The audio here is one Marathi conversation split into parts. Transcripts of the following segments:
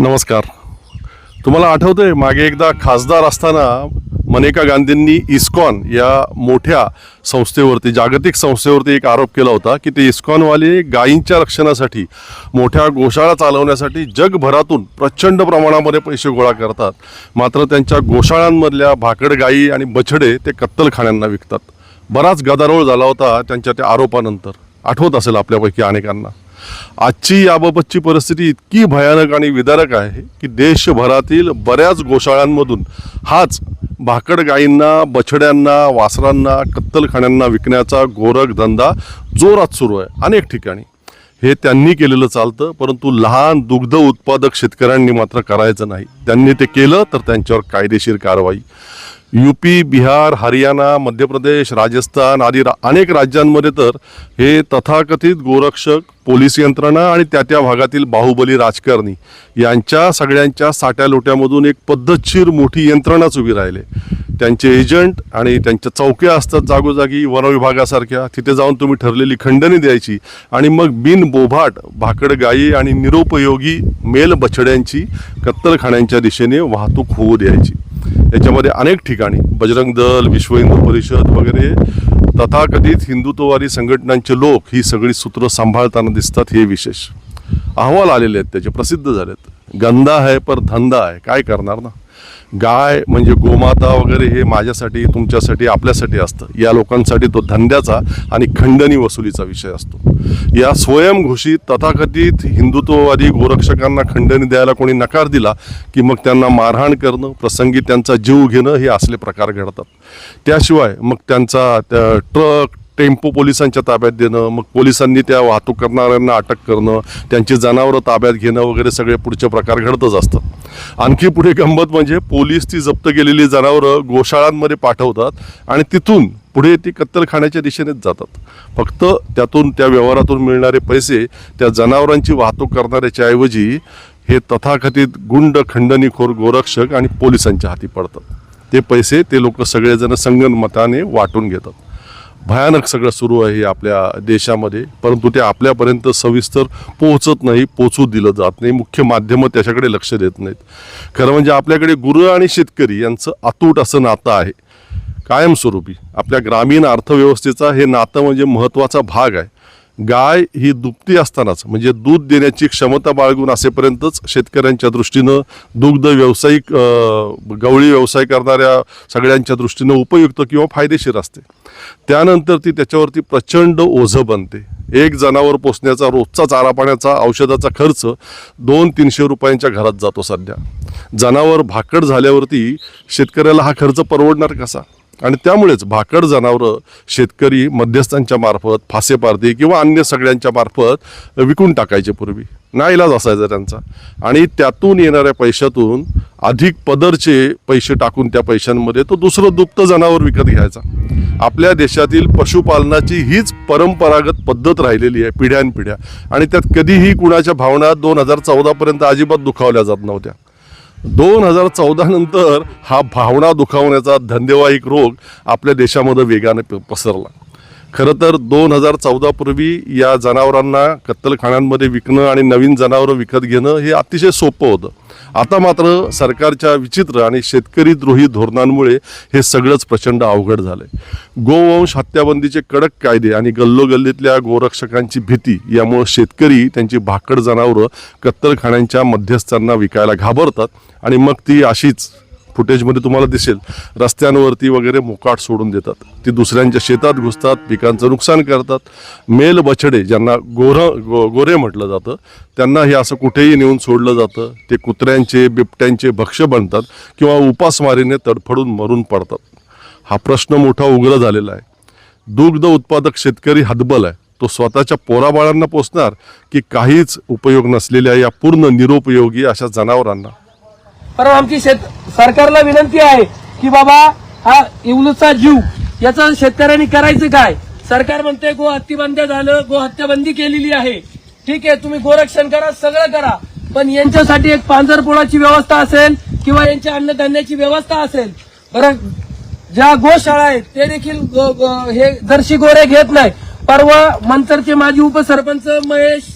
नमस्कार. तुम्हाला आठवतं आहे मागे एकदा खासदार असताना मनेका गांधींनी इस्कॉन या मोठ्या संस्थेवरती जागतिक संस्थेवरती एक आरोप केला होता की ते इस्कॉनवाले गायींच्या रक्षणासाठी मोठ्या गोशाळा चालवण्यासाठी जगभरातून प्रचंड प्रमाणामध्ये पैसे गोळा करतात. मात्र त्यांच्या गोशाळांमधल्या भाकड गायी आणि बछडे ते कत्तलखान्यांना विकतात. बराच गदारोळ झाला होता त्यांच्या त्या आरोपानंतर. आठवत असेल आपल्यापैकी अनेकांना. आजची याबाबतची परिस्थिती इतकी भयानक आणि विदारक आहे की देशभरातील बऱ्याच गोशाळांमधून हाच भाकड गायींना बछड्यांना वासरांना कत्तलखान्यांना विकण्याचा गोरख धंदा जोरात सुरू आहे अनेक ठिकाणी. हे त्यांनी केलेलं चालतं परंतु लहान दुग्ध उत्पादक शेतकऱ्यांनी मात्र करायचं नाही. त्यांनी ते केलं तर त्यांच्यावर कायदेशीर कारवाई. यूपी बिहार हरियाणा मध्य प्रदेश राजस्थान आदी रा अनेक राज्यांमध्ये तर हे तथाकथित गोरक्षक पोलीस यंत्रणा आणि त्या त्या भागातील बाहुबली राजकारणी यांच्या सगळ्यांच्या साट्या लोट्यामधून एक पद्धतशीर मोठी यंत्रणाच उभी राहिले. त्यांचे एजंट आणि त्यांच्या चौक्या असतात जागोजागी वनविभागासारख्या. तिथे जाऊन तुम्ही ठरलेली खंडणी द्यायची आणि मग बिन बोभाट भाकड गायी आणि निरुपयोगी मेल बछड्यांची कत्तलखान्यांच्या दिशेने वाहतूक होऊ द्यायची. याच्यामध्ये अनेक ठिकाणी बजरंग दल विश्व हिंदू परिषद वगैरे तथाकथित हिंदुत्ववादी संघटनांचे लोक ही सगळी सूत्र सांभाळताना दिसतात हे विशेष. अहवाल आलेले आहेत त्याचे प्रसिद्ध झालेत. गंदा आहे पर धंदा आहे. काय करणार ना? गाय म्हणजे गोमाता वगैरे हे माझ्यासाठी तुमच्यासाठी आपल्यासाठी असतं. या लोकांसाठी तो धंद्याचा आणि खंडणी वसुलीचा विषय असतो. या स्वयंघोषित तथाकथित हिंदुत्ववादी गोरक्षकांना खंडणी द्यायला कोणी नकार दिला की मग त्यांना मारहाण करणं प्रसंगी त्यांचा जीव घेणं हे असले प्रकार घडतात. त्याशिवाय मग त्यांचा त्या ट्रक टेम्पो पोलिसांच्या ताब्यात देणं मग पोलिसांनी त्या वाहतूक करणाऱ्यांना अटक करणं त्यांची जनावरं ताब्यात घेणं वगैरे सगळे पुढचे प्रकार घडतच असतात. आणखी पुढे गंमत म्हणजे पोलीस ती जप्त केलेली जनावरं गोशाळांमध्ये पाठवतात आणि तिथून पुढे ती कत्तलखान्याच्या दिशेनेच जातात. फक्त त्यातून त्या व्यवहारातून मिळणारे पैसे त्या जनावरांची वाहतूक करणाऱ्याच्या ऐवजी हे तथाकथित गुंड खंडणीखोर गोरक्षक आणि पोलिसांच्या हाती पडतात. ते पैसे ते लोक सगळेजण संगनमताने वाटून घेतात. भयानक सगळं सुरू आहे आपल्या देशामध्ये परंतु ते आपल्यापर्यंत सविस्तर पोहोचत नाही पोचू दिलं जात नाही. मुख्य माध्यमं त्याच्याकडे लक्ष देत नाहीत. खरं म्हणजे आपल्याकडे गुरु आणि शेतकरी यांचं अतूट असं नातं आहे. कायमस्वरूपी. आपल्या ग्रामीण अर्थव्यवस्थेचा हे नातं म्हणजे महत्त्वाचा भाग आहे. गाय ही दुभती असतानाच म्हणजे दूध देण्याची क्षमता बाळगून असेपर्यंतच शेतकऱ्यांच्या दृष्टीनं दुग्ध व्यावसायिक गवळी व्यवसाय करणाऱ्या सगळ्यांच्या दृष्टीनं उपयुक्त किंवा फायदेशीर असते. त्यानंतर ती त्याच्यावरती प्रचंड ओझं बनते. एक जनावर पोसण्याचा रोजचा चारा पाण्याचा औषधाचा खर्च दोन तीनशे रुपयांच्या घरात जातो सध्या. जनावर भाकड झाल्यावरती शेतकऱ्याला हा खर्च परवडणार कसा? आणि त्यामुळेच भाकड जनावरं शेतकरी मध्यस्थांच्या मार्फत फासेपारती किंवा अन्य सगळ्यांच्या मार्फत विकून टाकायचे पूर्वी. नाईलाज असायचा त्यांचा. आणि त्यातून येणाऱ्या पैशातून अधिक पदरचे पैसे टाकून त्या पैशांमध्ये तो दुसरं दुप्त जनावर विकत घ्यायचा. आपल्या देशातील पशुपालनाची हीच परंपरागत पद्धत राहिलेली आहे पिढ्यानपिढ्या. आणि त्यात कधीही कुणाच्या भावना दोन हजार चौदापर्यंत अजिबात दुखावल्या जात नव्हत्या. दोन हजार चौदा नंतर हा भावना दुखावण्याचा धंदेवाईक रोग आपल्या देशामध्ये वेगाने प- पसरला. खरं तर दोन हजार चौदापूर्वी या जनावरांना कत्तलखान्यांमध्ये विकणं आणि नवीन जनावरं विकत घेणं हे अतिशय सोपं होतं. आता मात्र सरकारच्या विचित्र आणि शेतकरी द्रोही धोरणांमुळे हे सगळंच प्रचंड अवघड झालंय. गोवंश हत्याबंदीचे कडक कायदे आणि गल्लोगल्लीतल्या गोरक्षकांची भीती यामुळं शेतकरी त्यांची भाकड जनावरं कत्तलखान्यांच्या मध्यस्थांना विकायला घाबरतात आणि मग ती अशीच फुटेजमध्ये तुम्हाला दिसेल रस्त्यांवरती वगैरे मोकाट सोडून देतात. ती दुसऱ्यांच्या शेतात घुसतात पिकांचं नुकसान करतात. मेल बछडे ज्यांना गोर गो गोरे म्हटलं जातं त्यांना हे असं कुठेही नेऊन सोडलं जातं. ते कुत्र्यांचे बिबट्यांचे भक्ष बनतात किंवा उपासमारीने तडफडून मरून पडतात. हा प्रश्न मोठा उग्र झालेला आहे. दुग्ध उत्पादक शेतकरी हतबल आहे. तो स्वतःच्या पोराबाळांना पोचणार की काहीच उपयोग नसलेल्या या पूर्ण निरुपयोगी अशा जनावरांना? परंतु आमची शेत सरकारला विनंती आहे की बाबा हा इवलूचा जीव याचं शेतकऱ्यांनी करायचं काय? सरकार म्हणते गो हत्तीबंद झालं गो हत्याबंदी केलेली आहे. ठीक आहे तुम्ही गोरक्षण करा सगळं करा. पण यांच्यासाठी एक पांजरपोळाची व्यवस्था असेल किंवा यांच्या अन्नधान्याची व्यवस्था असेल बरं ज्या गोशाळा आहेत ते देखील गो- गो- हे जर्शी गोरे घेत नाही. परवा मंचरचे माजी उपसरपंच महेश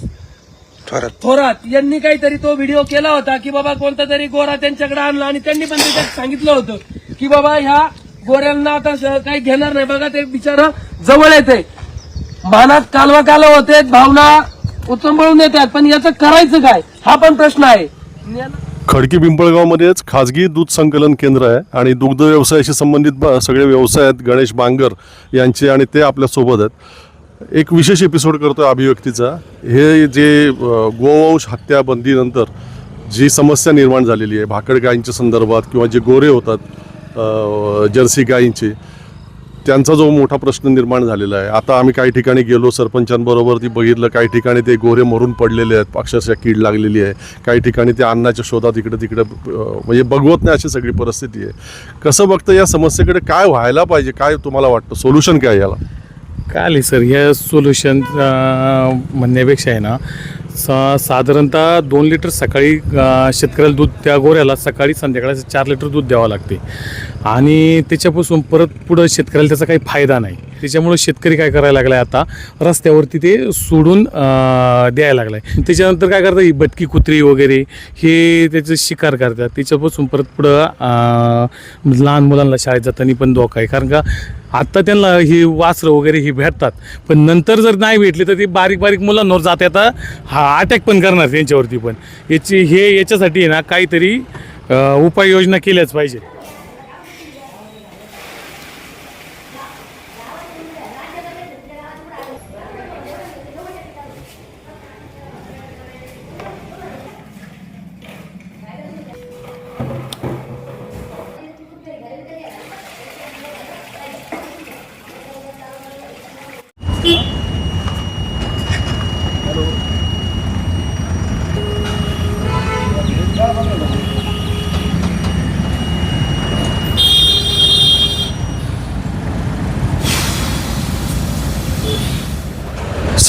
थोरात. थोरात यांनी काहीतरी तो व्हिडिओ केला होता की बाबा कोणता तरी गोरा त्यांच्याकडे आणला आणि त्यांनी पण त्याच्यात सांगितलं होतं की बाबा ह्या गोऱ्यांना आता काही घेणार नाही. बघा ते बिचार जवळ येते मनात कालवा कालव होते भावना उचंबळून येतात पण याचं करायचं काय? हा पण प्रश्न आहे. खडकी पिंपळगावमध्येच खाजगी दूध संकलन केंद्र आहे आणि दुग्ध व्यवसायाशी संबंधित ब- सगळे व्यवसाय आहेत गणेश बांगर यांचे आणि ते आपल्यासोबत आहेत. एक विशेष एपिसोड करतोय अभिव्यक्तीचा. हे जे गोवंश हत्या बंदीनंतर जी समस्या निर्माण झालेली आहे भाकड गायींच्या संदर्भात किंवा जे गोरे होतात जर्सी गायींचे त्यांचा जो मोठा प्रश्न निर्माण झालेला आहे. आता आम्ही काही ठिकाणी गेलो सरपंचांबरोबर ती बघितलं काही ठिकाणी ते गोरे मरून पडलेले आहेत अक्षरशः कीड लागलेली आहे. काही ठिकाणी ते अन्नाच्या शोधात इकडे तिकडे म्हणजे बघवत नाही अशी सगळी परिस्थिती आहे. कसं बघतं या समस्येकडे काय व्हायला पाहिजे? काय तुम्हाला वाटतं? सोल्युशन काय याला? काय आली सर? ह्या सोल्युशन म्हणण्यापेक्षा आहे ना सा साधारणतः दोन लिटर सकाळी शेतकऱ्याला दूध त्या गोऱ्याला सकाळी संध्याकाळी चार लिटर दूध द्यावं लागते. आणि त्याच्यापासून परत पुढं शेतकऱ्याला त्याचा काही फायदा नाही. त्याच्यामुळं शेतकरी काय करायला लागलाय आता? रस्त्यावरती ते सोडून द्यायला लागलाय. त्याच्यानंतर काय करतात? ही भटकी कुत्री वगैरे हे त्याचं शिकार करतात. त्याच्यापासून परत पुढं लहान मुलांना शाळेत जाताना पण धोका आहे. कारण का आत्ता त्यांना ही वासरं वगैरे ही भेटतात. पण नंतर जर नाही भेटली तर ती बारीक बारीक मुलांवर जात येता हा अटॅक पण करणार त्यांच्यावरती पण. याची हे याच्यासाठी ना काहीतरी उपाययोजना केल्याच पाहिजे.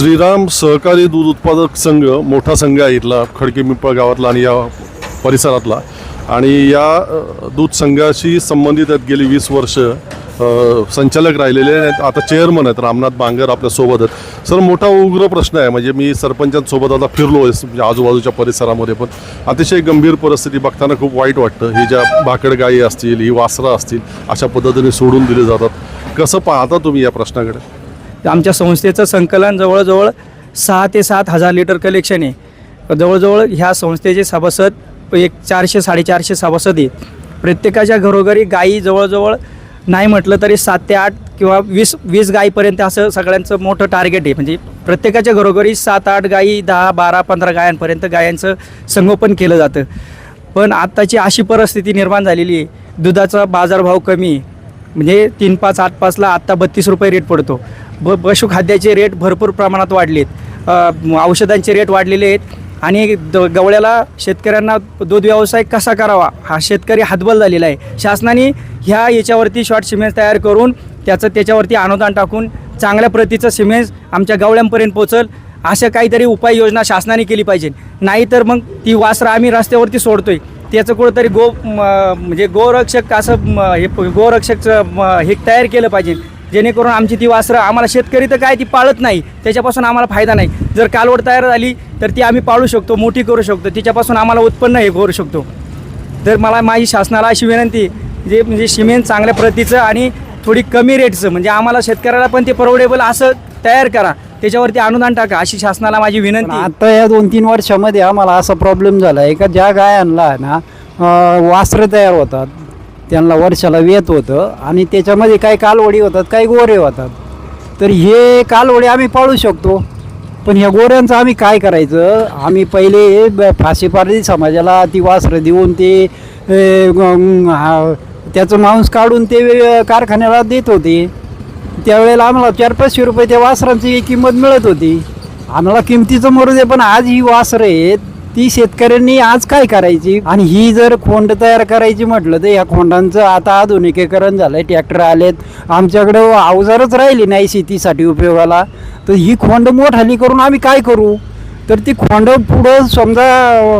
श्रीराम सहकारी दूध उत्पादक संघ मोठा संघ आहे इथला खडकी पिंपळ गावातला आणि या परिसरातला. आणि या दूध संघाशी संबंधित आहेत गेली वीस वर्ष संचालक राहिलेले आहेत. आता चेअरमन आहेत रामनाथ बांगर आपल्यासोबत आहेत. सर मोठा उग्र प्रश्न आहे. म्हणजे मी सरपंचांसोबत आता फिरलो आहे म्हणजे आजूबाजूच्या परिसरामध्ये पण. अतिशय गंभीर परिस्थिती बघताना खूप वाईट वाटतं. ही ज्या भाकड गायी असतील ही वासरं असतील अशा पद्धतीने सोडून दिले जातात. कसं पाहता तुम्ही या प्रश्नाकडे? आमच्या संस्थेचं संकलन जवळजवळ सहा ते सात हजार लिटर कलेक्शन आहे. जवळजवळ ह्या संस्थेचे सभासद एक चारशे साडेचारशे सभासद आहेत प्रत्येकाच्या घरोघरी गायी जवळजवळ नाही म्हटलं तरी सात ते आठ किंवा वीस वीस गायीपर्यंत असं सगळ्यांचं मोठं टार्गेट आहे. म्हणजे प्रत्येकाच्या घरोघरी सात आठ गायी दहा बारा पंधरा गायांपर्यंत गायांचं संगोपन केलं जातं. पण आत्ताची अशी परिस्थिती निर्माण झालेली आहे. दुधाचा बाजारभाव कमी म्हणजे तीन पाच आठ पाचला आत्ता बत्तीस रुपये रेट पडतो. ब पशुखाद्याचे रेट भरपूर प्रमाणात वाढलेत. औषधांचे रेट वाढलेले आहेत. आणि द गवळ्याला शेतकऱ्यांना दूध व्यवसाय कसा करावा हा शेतकरी हातबल झालेला आहे. शासनाने ह्या याच्यावरती शॉर्ट सिमेंट तयार करून त्याचं त्याच्यावरती अनुदान टाकून चांगल्या प्रतीचं सिमेंट आमच्या गवळ्यांपर्यंत पोचल अशा काहीतरी उपाययोजना शासनाने केली पाहिजे. नाहीतर मग ती वासरं आम्ही रस्त्यावरती सोडतोय. त्याचं कुठंतरी गो म्हणजे गोरक्षक असं हे गोरक्षकचं हे तयार केलं पाहिजे. जेणेकरून आमची ती वासरं आम्हाला शेतकरी तर काय ती पाळत नाही त्याच्यापासून आम्हाला फायदा नाही जर कालवड तयार झाली तर ती आम्ही पाळू शकतो मोठी करू शकतो तिच्यापासून आम्हाला उत्पन्न हे करू शकतो तर मला माझी शासनाला अशी विनंती जे म्हणजे सिमेंट चांगल्या प्रतीचं आणि थोडी कमी रेटचं म्हणजे आम्हाला शेतकऱ्याला पण ते परवडेबल असं तयार करा त्याच्यावरती अनुदान टाका अशी शासनाला माझी विनंती. आता या दोन तीन वर्षामध्ये आम्हाला असा प्रॉब्लेम झाला आहे का ज्या गायांना ना वासरं तयार होतात त्यांना वर्षाला वेत होतं आणि त्याच्यामध्ये काही कालवडी होतात काही गोरे होतात. तर हे कालवडी आम्ही पाळू शकतो. पण ह्या गोऱ्यांचं आम्ही काय करायचं? आम्ही पहिले ब- फाशीपारधी समाजाला ती वासरं देऊन ते हा, त्याचं मांस काढून ते कारखान्याला देत होते. त्यावेळेला आम्हाला चार पाचशे रुपये त्या वासरांची किंमत मिळत होती. आम्हाला किमतीचं मरू दे पण आज ही वासरं आहेत. ती शेतकऱ्यांनी आज काय करायची? आणि ही जर खोंड तयार करायची म्हटलं तर या खोंडांचं आता आधुनिकीकरण झालंय. ट्रॅक्टर आलेत. आमच्याकडे अवजारच राहिली नाही शेतीसाठी उपयोगाला. तर ही खोंड मोठाली करून आम्ही काय करू? तर ती खोंड पुढं समजा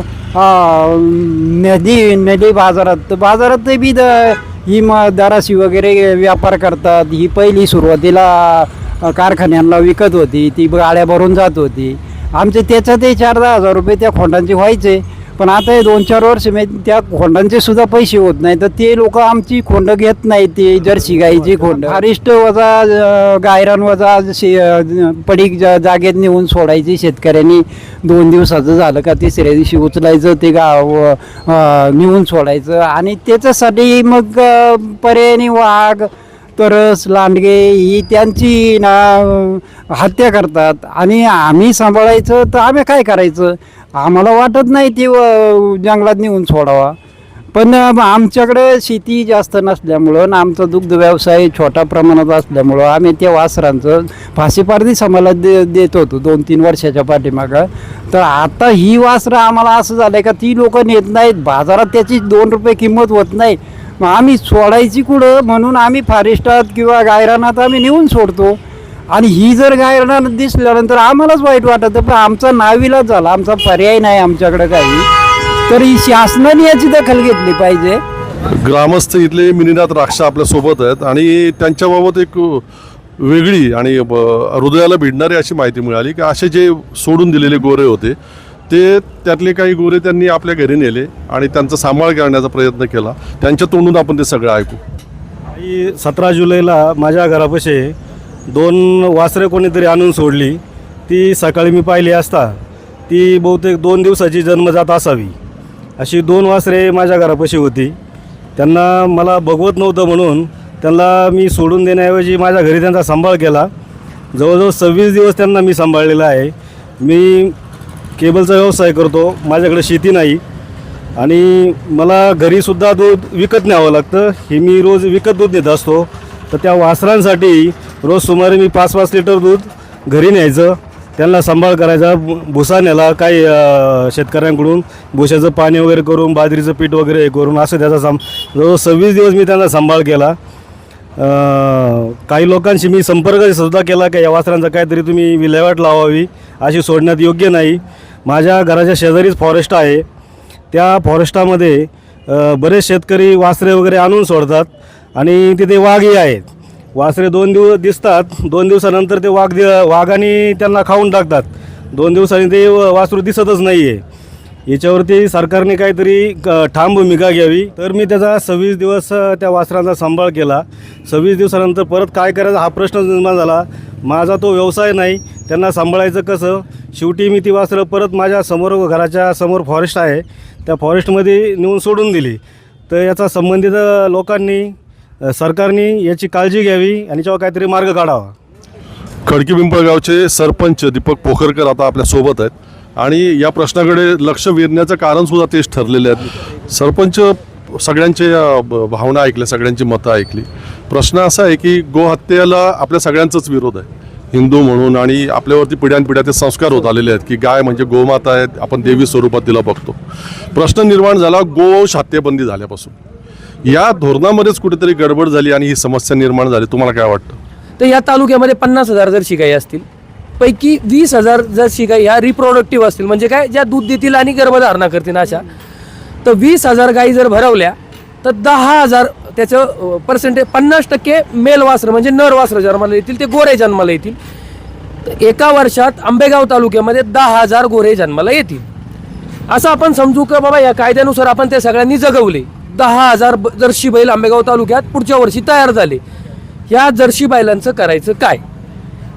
नदी नदी बाजारात तर बाजारात बी द- ही म दराशी वगैरे व्यापार करतात. ही पहिली सुरुवातीला कारखान्यांना विकत होती. ती गाड्या भरून जात होती. आमचे त्याच्यातही चार दहा हजार रुपये त्या खोंडांचे व्हायचे. पण आता हे दोन चार वर्ष मी त्या खोंडांचे सुद्धा पैसे होत नाही. तर ते लोक आमची खोंड घेत नाही ते जर्सी गाईची खोंड. हरिष्ट वजा गायरन गायरान वजा शे पडीक जा- जागेत नेऊन सोडायची शेतकऱ्यांनी. दोन दिवसाचं झालं का तिसऱ्या दिवशी उचलायचं ते गाव नेऊन सोडायचं. आणि त्याच्यासाठी मग अं, वाघ तरस लांडगे ही त्यांची ना हत्या करतात. आणि आम्ही सांभाळायचं तर आम्ही काय करायचं? आम्हाला वाटत नाही ते व- जंगलात नेऊन सोडावा. पण आमच्याकडे शेती जास्त नसल्यामुळं आणि आमचा दुग्ध व्यवसाय छोटा प्रमाणात असल्यामुळं आम्ही त्या वासरांचं फाशीपारदी समाला दे देत होतो दोन तीन वर्षाच्या पाठीमागं. तर आता ही वासरं आम्हाला असं झालं आहे का ती लोक नेत नाहीत. बाजारात त्याची दोन रुपये किंमत होत नाही. मग आम्ही सोडायची कुठं म्हणून आम्ही फारेस्टात किंवा गायरानात आम्ही नेऊन सोडतो. आणि ही जर गायरानात दिसल्यानंतर आम्हालाच वाईट वाटतं पण आमचा नाविलाच झाला आमचा पर्याय नाही आमच्याकडं काही. तर ही शासनाने याची दखल घेतली पाहिजे. ग्रामस्थ इथले मिनीनाथ राक्षा आपल्यासोबत आहेत आणि त्यांच्याबाबत एक वेगळी आणि हृदयाला भिडणारी अशी माहिती मिळाली की असे जे सोडून दिलेले गोरे होते ते त्यातले काही गोरे त्यांनी आपल्या घरी नेले आणि त्यांचा सांभाळ करण्याचा प्रयत्न केला. त्यांच्या तोंडून आपण ते सगळं ऐकू. आई सतरा जुलैला माझ्या घरापाशी दोन वासरे कोणीतरी आणून सोडली. ती सकाळी मी पाहिली असता ती बहुतेक दोन दिवसाची जन्मजात असावी. अशी दोन वासरे माझ्या घरापाशी होती. त्यांना मला बघवत नव्हतं म्हणून त्यांना मी सोडून देण्याऐवजी माझ्या घरी त्यांचा सांभाळ केला. जवळजवळ सव्वीस दिवस त्यांना मी सांभाळलेला आहे. मी केबलचा व्यवसाय करतो माझ्याकडे शेती नाही. आणि मला घरीसुद्धा दूध विकत न्यावं लागतं. हे मी रोज विकत दूध देत असतो. तर त्या वासरांसाठी रोज सुमारे मी पाच पाच लिटर दूध घरी न्यायचं. त्यांना सांभाळ करायचा भुसा नेला काही शेतकऱ्यांकडून भुशाचं पाणी वगैरे करून बाजरीचं पीठ वगैरे हे करून असं त्याचा सां जवळ सव्वीस दिवस मी त्यांना सांभाळ केला. काही लोकांशी मी संपर्क सुद्धा केला की या वासरांचा काहीतरी तुम्ही विल्हेवाट लावावी अशी सोडण्यात योग्य नाही. माझ्या घराच्या शेजारीच फॉरेस्ट आहे. त्या फॉरेस्टामध्ये बरेच शेतकरी वासरे वगैरे आणून सोडतात आणि तिथे वाघही आहेत. वासरे दोन दिवस दिसतात. दोन दिवसानंतर ते वाघ दि वाघाने त्यांना खाऊन टाकतात. दोन दिवसांनी ते वासरू दिसतच नाही आहे याच्यावरती सरकारने काहीतरी क- ठाम भूमिका घ्यावी. तर मी त्याचा सव्वीस दिवस त्या वासरांचा सांभाळ केला. सव्वीस दिवसानंतर परत काय करायचा हा प्रश्न निर्माण झाला. माझा तो व्यवसाय नाही. त्यांना सांभाळायचं कसं? शेवटी मी ती वासरं परत माझ्यासमोर घराच्या समोर फॉरेस्ट आहे. त्या फॉरेस्टमध्ये नेऊन सोडून दिली. तर याचा संबंधित लोकांनी सरकारने याची काळजी घ्यावी आणि याच्यावर काहीतरी मार्ग काढावा. खडकी पिंपळगावचे सरपंच दीपक पोखरकर आता आपल्यासोबत आहेत. आणि या प्रश्नाकडे लक्ष वेधण्याचं कारणसुद्धा तेच ठरलेले आहेत. सरपंच सगळ्यांचे भावना ऐकल्या सगळ्यांची मतं ऐकली. प्रश्न असा आहे की गोहत्येला आपल्या सगळ्यांचाच विरोध आहे. हिंदू म्हणून आणि आपल्यावरती पिढ्यानपिढ्या ते संस्कार होत आलेले आहेत की गाय म्हणजे गोमाता आहे आपण देवी स्वरूपात तिला बघतो. प्रश्न निर्माण झाला गोवंश हत्येबंदी झाल्यापासून. या धोरणामध्येच कुठेतरी गडबड झाली आणि ही समस्या निर्माण झाली. तुम्हाला काय वाटतं? तर या तालुक्यामध्ये पन्नास हजार जर शिकाई असतील पैकी वीस हजार जर शिकाई ह्या रिप्रोडक्टिव्ह असतील म्हणजे काय? ज्या दूध देतील आणि गर्भधारणा करतील अशा. तर वीस हजार गायी जर भरवल्या तर दहा हजार त्याचं पर्सेंटेज पन्नास टक्के मेल वासरं म्हणजे नर वासरं जन्माला येतील ते गोरे जन्माला येतील. एका वर्षात आंबेगाव तालुक्यामध्ये दहा हजार गोरे जन्माला येतील. असं आपण समजू का बाबा या कायद्यानुसार आपण ते सगळ्यांनी जगवले. दहा हजार ब- जर्शी बैल आंबेगाव तालुक्यात पुढच्या वर्षी तयार झाले. या जर्शी बैलांचं करायचं काय?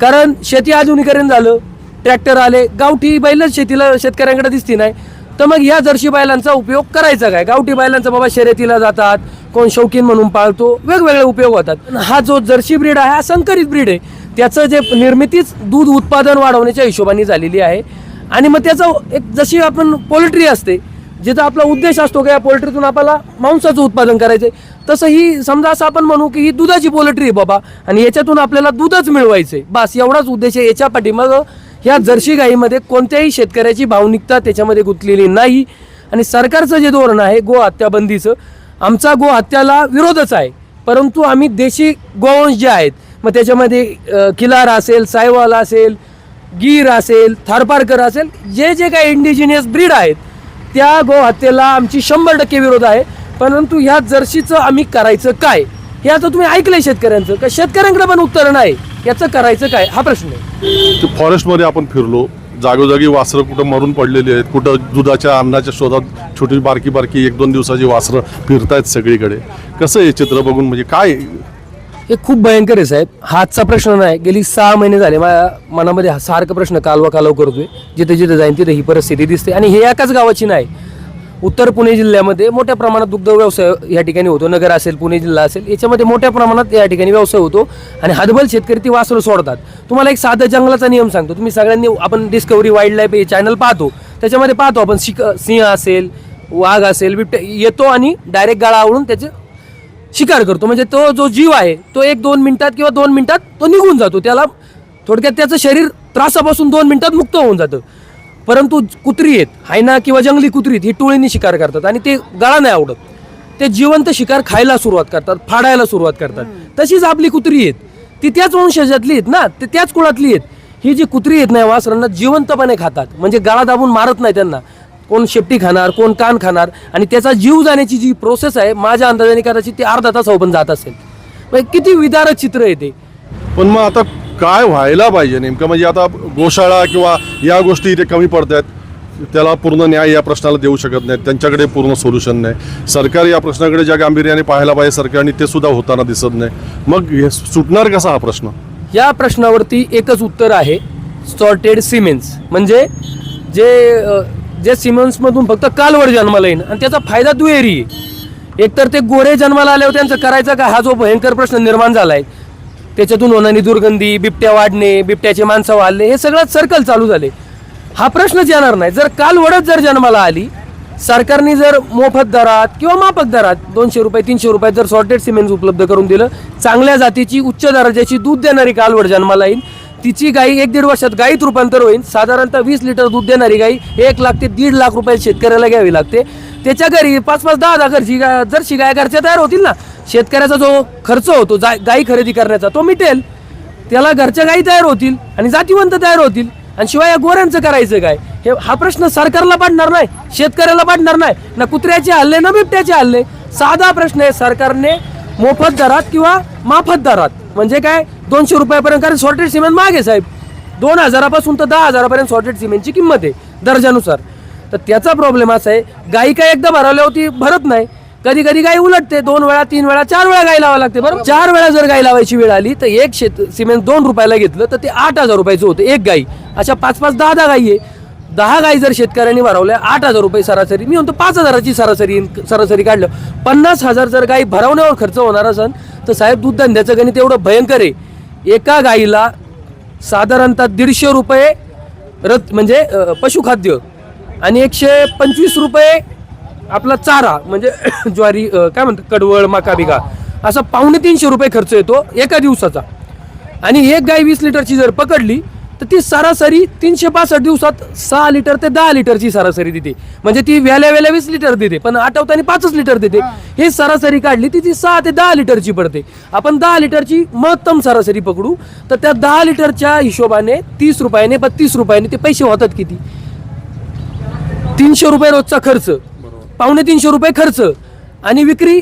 कारण शेती आधुनिकरण झालं ट्रॅक्टर आले गावठी बैलच शेतीला शेतकऱ्यांकडे दिसती नाही. तर मग या जर्शी बैलांचा उपयोग करायचा काय? गावठी बैलांचा बाबा शर्यतीला जातात कोण शौकीन म्हणून पाळतो वेगवेगळे उपयोग होतात. पण हा जो जर्सी ब्रीड आहे हा संकरित ब्रीड आहे. त्याचं जे निर्मितीच दूध उत्पादन वाढवण्याच्या हिशोबाने झालेली आहे. आणि मग त्याचं एक जशी आपण पोल्ट्री असते जिथं आपला उद्देश असतो की या पोल्ट्रीतून आपल्याला मांसाचं उत्पादन करायचं तसं ही समजा असं आपण म्हणू की ही दुधाची पोल्ट्री आहे बाबा आणि याच्यातून आपल्याला दूधच मिळवायचं आहे बस एवढाच उद्देश आहे याच्या पाठीमाग ह्या जर्सी गाईमध्ये कोणत्याही शेतकऱ्याची भावनिकता त्याच्यामध्ये गुंतलेली नाही. आणि सरकारचं जे धोरण आहे गो हत्याबंदीचं आमचा गो हत्याला विरोधच आहे. परंतु आम्ही देशी गोवंश जे आहेत मग त्याच्यामध्ये किलार असेल सायवाल असेल गीर असेल थारपारकर असेल जे जे काही इंडिजिनियस ब्रीड आहेत त्या गो हत्येला आमची शंभर टक्के विरोध आहे. परंतु ह्या जर्शीचं आम्ही करायचं काय? हे आता तुम्ही ऐकलंय शेतकऱ्यांचं. का शेतकऱ्यांकडे पण उत्तर नाही? याचं करायचं काय? हा प्रश्न आहे. ते फॉरेस्टमध्ये आपण फिरलो. जागोजागी वासरं कुठं मरून पडलेली आहेत? कुठं दुधाच्या अन्नाच्या शोधात छोटी बारकी बारकी एक दोन दिवसाची वासरं फिरतायत सगळीकडे? कसं आहे चित्र बघून? म्हणजे काय? हे खूप भयंकर आहे साहेब. हा आजचा प्रश्न नाही. गेली सहा महिने झाले. माझ्या मनामध्ये हा सारखा प्रश्न कालवा कालव करतोय. जिथे जिथे जाईन तिथे ही परिस्थिती दिसते. आणि हे एकाच गावाची नाही. उत्तर पुणे जिल्ह्यामध्ये मोठ्या प्रमाणात दुग्ध व्यवसाय या ठिकाणी होतो. नगर असेल पुणे जिल्हा असेल याच्यामध्ये मोठ्या प्रमाणात या ठिकाणी व्यवसाय होतो आणि हदबल शेतकरी ती वासरं सोडतात. तुम्हाला एक साधा जंगलाचा नियम सांगतो. तुम्ही सगळ्यांनी आपण डिस्कवरी वाईल्ड लाईफ हे चॅनल पाहतो. त्याच्यामध्ये पाहतो आपण शिक सिंह असेल वाघ असेल बिबट्या येतो आणि डायरेक्ट गाळा आवळून त्याचे शिकार करतो. म्हणजे तो जो जीव आहे तो एक दोन मिनिटात किंवा दोन मिनिटात तो निघून जातो. त्याला थोडक्यात त्याचं शरीर त्रासापासून दोन मिनिटात मुक्त होऊन जातं. परंतु कुत्री आहेत. हायना किंवा जंगली कुत्री आहेत, ही टोळींनी शिकार करतात आणि ते गळा नाही आवडत. ते जिवंत शिकार खायला सुरुवात करतात फाडायला सुरुवात करतात. तशीच आपली कुत्री आहेत. ती त्याच वंशजातली आहेत ना ते त्याच कुळातली आहेत. ही जी कुत्री आहेत ना या वासरांना जिवंतपणे खातात. म्हणजे गळा दाबून मारत नाही त्यांना. कोण शेपटी खाणार कोण कान खाणार आणि त्याचा जीव जाण्याची जी प्रोसेस आहे माझ्या अंदाजाने कदाचित ती अर्धा तासावर पण जात असेल. म्हणजे किती विदारक चित्र आहे ते. पण मग आता काय व्हायला पाहिजे नेमकं? म्हणजे आता गोशाळा किंवा या गोष्टी इथे कमी पडत आहेत त्याला पूर्ण न्याय या प्रश्नाला देऊ शकत नाहीत. त्यांच्याकडे पूर्ण सोल्युशन नाही. सरकार या प्रश्नाकडे ज्या गांभीर्याने पाहायला पाहिजे सरकारने ते सुद्धा होताना दिसत नाही. मग हे सुटणार कसा हा प्रश्न? या प्रश्नावरती एकच उत्तर आहे सॉर्टेड सिमेंट्स म्हणजे जे जे सिमेंट्समधून फक्त कालवड जन्माला येईन आणि त्याचा फायदा दुहेरी आहे. एकतर ते गोरे जन्माला आल्यावर त्यांचं करायचं का? हा जो भयंकर प्रश्न निर्माण झाला आहे त्याच्यातून होणारी दुर्गंधी बिबट्या वाढणे बिबट्याचे माणसं वाढणे हे सगळं सर्कल चालू झाले. हा प्रश्नच येणार नाही. जर कालवडच जर जन्माला आली सरकारने जर मोफत दरात किंवा माफक दरात दोनशे रुपये तीनशे रुपयात जर सॉर्टेड सिमेंट उपलब्ध करून दिलं चांगल्या जातीची उच्च दर्जाची दूध देणारी कालवड जन्माला येईल तिची गाई एक दीड वर्षात गाईत रूपांतर होईल साधारणतः वीस लिटर दूध देणारी गाई एक लाख ते दीड लाख रुपये शेतकऱ्याला घ्यावी लागते. त्याच्या घरी पाच पाच दहा दहा घरची जर जर्सी गाय घरच्या तयार होतील ना? शेतकऱ्याचा जो खर्च होतो जा- गाई खरेदी करण्याचा तो मिटेल. त्याला घरच्या गाई तयार होतील आणि जातीवंत तयार होतील. आणि शिवाय या गोऱ्यांचं करायचं काय? हे हा प्रश्न सरकारला पाडणार नाही शेतकऱ्याला पाडणार नाही. ना कुत्र्याचे हल्ले ना बिबट्याचे हल्ले. साधा प्रश्न आहे सरकारने मोफत दरात किंवा माफत दरात. म्हणजे काय? दोनशे रुपयापर्यंत कारण सॉर्टेड सिमेंट मागे साहेब. दोन हजारापासून तर दहा हजारापर्यंत सॉर्टेड सिमेंटची किंमत आहे दर्जानुसार. तर त्याचा प्रॉब्लेम असा आहे गाई काय एकदा भरवल्यावरती भरत नाही. कधी कधी गाय उलटते दोन वेळा तीन वेळा चार वेळा गाय लावा लागते बरोबर? चार वेळा जर गाय लावायची वेळ आली तर एक शेत सिमेंट दोन रुपयाला घेतलं तर ते आठ हजार रुपयाचं होतं एक गाई. अशा पाच पाच दहा दहा गाई आहे. दहा गाई जर शेतकऱ्यांनी भरवल्या आठ हजार रुपये सरासरी मी म्हणतो पाच हजाराची सरासरी सरासरी काढलं. पन्नास हजार जर गाई भरवण्यावर खर्च होणार असेल तर साहेब दूध धंद्याचं गणित एवढं भयंकर आहे. एका गाईला साधारणतः दीडशे रुपये रत म्हणजे पशुखाद्य आणि एकशे पंचवीस रुपये आपला चारा म्हणजे ज्वारी अ, काय म्हणतात कडवळ मका बिगा असा पावणे तीनशे रुपये खर्च येतो एका दिवसाचा. आणि एक गाय वीस लिटरची जर पकडली तर ती सरासरी तीनशे पासष्ट दिवसात सहा लिटर ते दहा लिटरची सरासरी देते. म्हणजे ती व्याल्या व्याल्या वीस लिटर देते पण आठवताना पाचच लिटर देते. हे सरासरी काढली ती ती सहा ते दहा लिटरची पडते. आपण दहा लिटरची महत्तम सरासरी पकडू तर त्या दहा लिटरच्या हिशोबाने तीस रुपयाने बत्तीस रुपयाने ते पैसे होतात किती? तीनशे रुपये रोजचा खर्च. पावणे तीनशे रुपये खर्च. आणि विक्री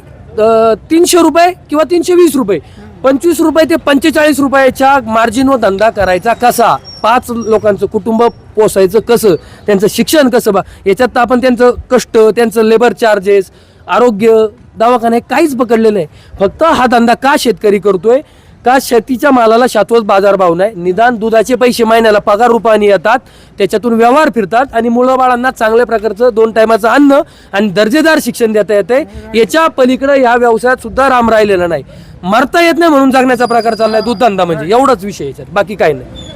तीनशे रुपये किंवा तीनशे वीस रुपये. पंचवीस रुपये ते पंचेचाळीस रुपयाच्या मार्जिनवर धंदा करायचा कसा? पाच लोकांचं कुटुंब पोसायचं कसं? त्यांचं शिक्षण कसं बा? याच्यात तर आपण त्यांचं कष्ट त्यांचं लेबर चार्जेस आरोग्य दवाखाने काहीच पकडलेलं नाही. फक्त हा धंदा का शेतकरी करतोय? का शेतीच्या मालाला शाश्वत बाजारभाव नाही? निदान दुधाचे पैसे महिन्याला पगार रूपाने येतात त्याच्यातून व्यवहार फिरतात आणि मुलं बाळांना चांगल्या प्रकारचं दोन टायमाचं अन्न आणि दर्जेदार शिक्षण देता येते. याच्या पलीकडे या व्यवसायात सुद्धा राम राहिलेला नाही. मरता येत नाही म्हणून जगण्याचा प्रकार चाललाय दूधधंदा म्हणजे. एवढाच विषय याच्यात. बाकी काही नाही.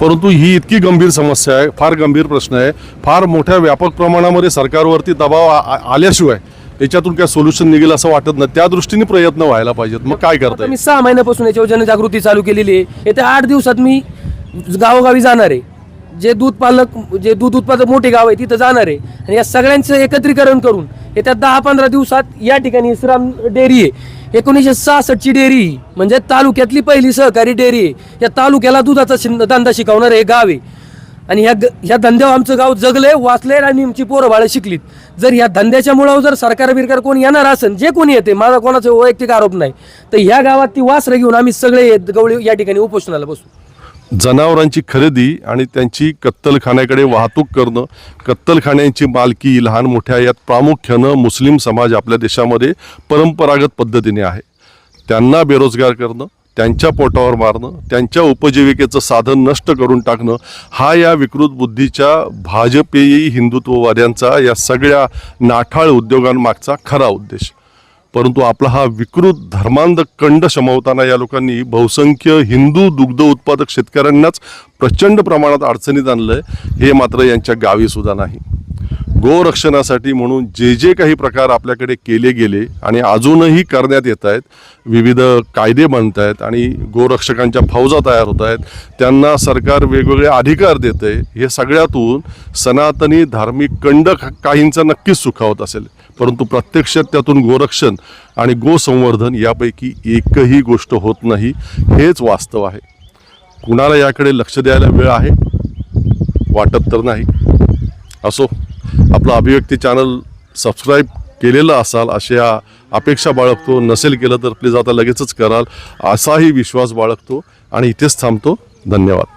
परंतु ही इतकी गंभीर समस्या आहे फार गंभीर प्रश्न आहे. फार मोठ्या व्यापक प्रमाणामध्ये सरकारवरती दबाव आ- आल्याशिवाय याच्यातून काय सोल्युशन निघेल असं वाटत नाही. त्या दृष्टीने प्रयत्न व्हायला पाहिजेत. मग काय करता आता येईल मी सहा महिन्यापासून याच्यावर जनजागृती चालू केलेली आहे. येत्या आठ दिवसात मी गावोगावी जाणार आहे. जे दूध पालक जे दूध उत्पादक मोठे गाव आहे तिथं जाणार आहे. आणि या सगळ्यांचं एकत्रीकरण करून येत्या दहा पंधरा दिवसात या ठिकाणी इस्राम डेअरी आहे. एकोणीसशे सहासष्टची डेअरी ही, म्हणजे तालुक्यातली पहिली सहकारी डेअरी आहे. या तालुक्याला दुधाचा धंदा शिकवणार हे गाव आहे. आणि ह्या ग- ह्या धंद्यावर आमचं गाव जगले वाचले आणि आमची पोरं बाळं शिकलीत. जर ह्या धंद्याच्या मुळावर जर सरकार बिरकार कोण येणार असेल जे कोणी येते माझा कोणाचा वैयक्तिक आरोप नाही तर ह्या गावात ती वासरं घेऊन आम्ही सगळे गवळी या ठिकाणी उपोषणाला बसू. जनावरांची खरेदी आणि त्यांची कत्तलखान्याकडे वाहतूक करणं कत्तलखान्यांची मालकी लहान मोठ्या यात प्रामुख्यानं मुस्लिम समाज आपल्या देशामध्ये परंपरागत पद्धतीने आहे. त्यांना बेरोजगार करणं त्यांच्या पोटावर मारणं त्यांच्या उपजीविकेचं साधन नष्ट करून टाकणं हा या विकृत बुद्धीच्या भाजपेयी हिंदुत्ववाद्यांचा या सगळ्या नाठाळ उद्योगांमागचा खरा उद्देश. परंतु आपला हा विकृत धर्मांध कंड शमवताना या लोकांनी बहुसंख्य हिंदू दुग्ध उत्पादक शेतकऱ्यांनाच प्रचंड प्रमाणात अडचणीत आणलंय हे मात्र यांच्या गावीसुद्धा नाही. गोरक्षणासाठी म्हणून जे जे काही प्रकार आपल्याकडे केले गेले आणि अजूनही करण्यात येत आहेत विविध कायदे बनत आहेत आणि गोरक्षकांच्या फौजा तयार होत आहेत त्यांना सरकार वेगवेगळे अधिकार देत आहे हे सगळ्यातून सनातनी धार्मिक कंड काहींचा नक्कीच सुखावत असेल. परंतु प्रत्यक्षात त्यातून गोरक्षण आणि गोसंवर्धन यापैकी एकही गोष्ट होत नाही हेच वास्तव आहे. कुणाला याकडे लक्ष द्यायला वेळ आहे? वाटत तर नाही. असो. आपलं अभिव्यक्ती चॅनल सबस्क्राईब केलेलं असाल अशा अपेक्षा बाळगतो. नसेल केलं तर प्लीज आता लगेचच कराल. असाही विश्वास बाळगतो. आणि इथेच थांबतो. धन्यवाद.